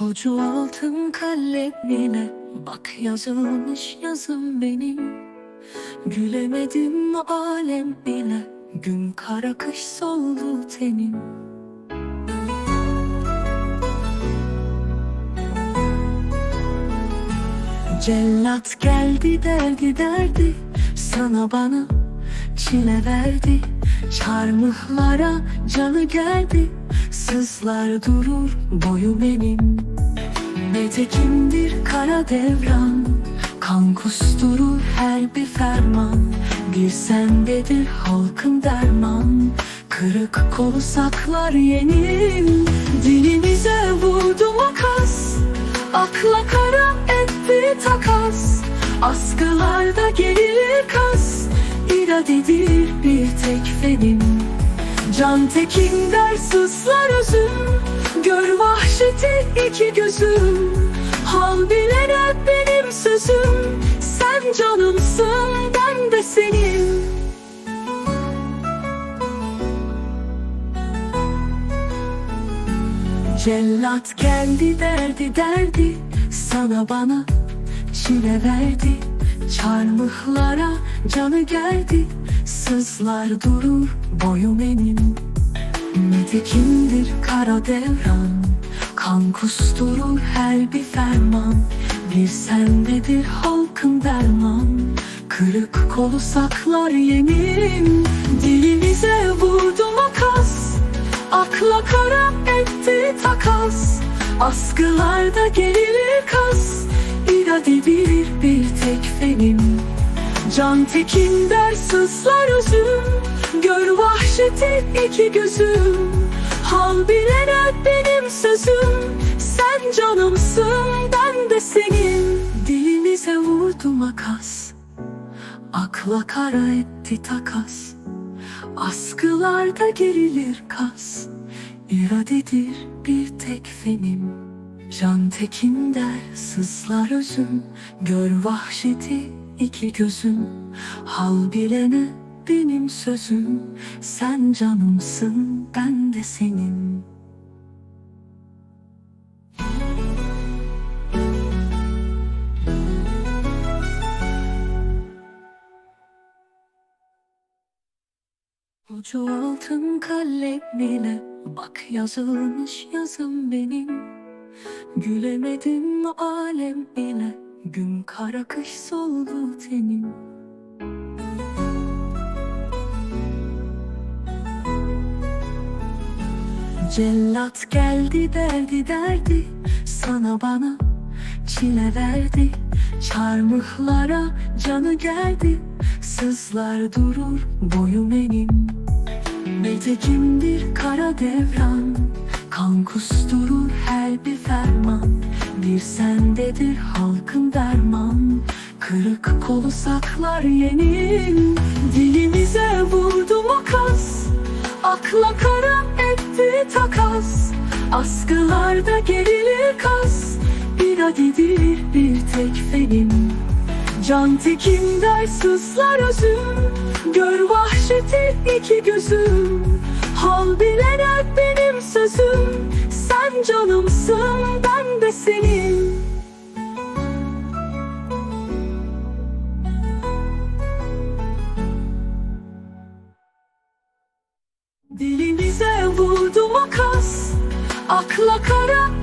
Ucu altın kalemine Bak yazılmış yazım benim. Gülemedim alem bile Gün kara kış soldu tenim. Cellat geldi derdi derdi Sana bana çile verdi. Çarmıhlara canı geldi. Sızlar durur boyu benim Netekindir kara devran. Kan kusturur her bir ferman. Bir sendedir halkın derman. Kırık kolu saklar yenim Dilimize vurdu makas. Akla kara etti takas. Askılarda gerilir kas İradedir bir tek fenim Can tekin der sıslar özüm. Gör vahşeti iki gözüm. Hal bilene benim sözüm. Sen canımsın ben de senin. Cellat geldi derdi derdi Sana bana çile verdi Çarmıhlara canı geldi Sızlar durur boyum enim. Nitekindir kara devran? Kan kusturur her bir ferman. Bir sendedir halkın derman? Kırık kolu saklar yemin Dilimize vurdu makas. Akla kara etti takas. Askılarda gerilir kas İradedir bir tek fenim Can tekin der sızlar özüm. Gör vahşeti iki gözüm. Hal bilene benim sözüm. Sen canımsın ben de senin. Dilimize vurdu makas. Akla kara etti takas. Askılarda gerilir kas. İradedir bir tek fenim Can tekin der sızlar özüm Gör vahşeti iki gözüm. Hal bilene benim sözüm Sen canımsın ben de senin. Ucu altın kalemine Bak yazılmış yazım benim Gülemedim alem ile Gün kara kış soldu tenim. Cellat geldi derdi derdi Sana bana çile verdi. Çarmıhlara canı geldi Sızlar durur boyum enim. Netekindir kara devran Kan kusturur her bir ferman. Bir sendedir halkın derman. Kırık kolu saklar yenim Dilimize vurdu makas. Akla kara etti takas. Askılarda gerilir kas. İradedir bir tek fenim Can tekin der sızlar özüm. Gör vahşeti iki gözüm Hal bilerek benim sözüm. Sen canımsın ben de senin. Dilimize vurdu makas. Akla kara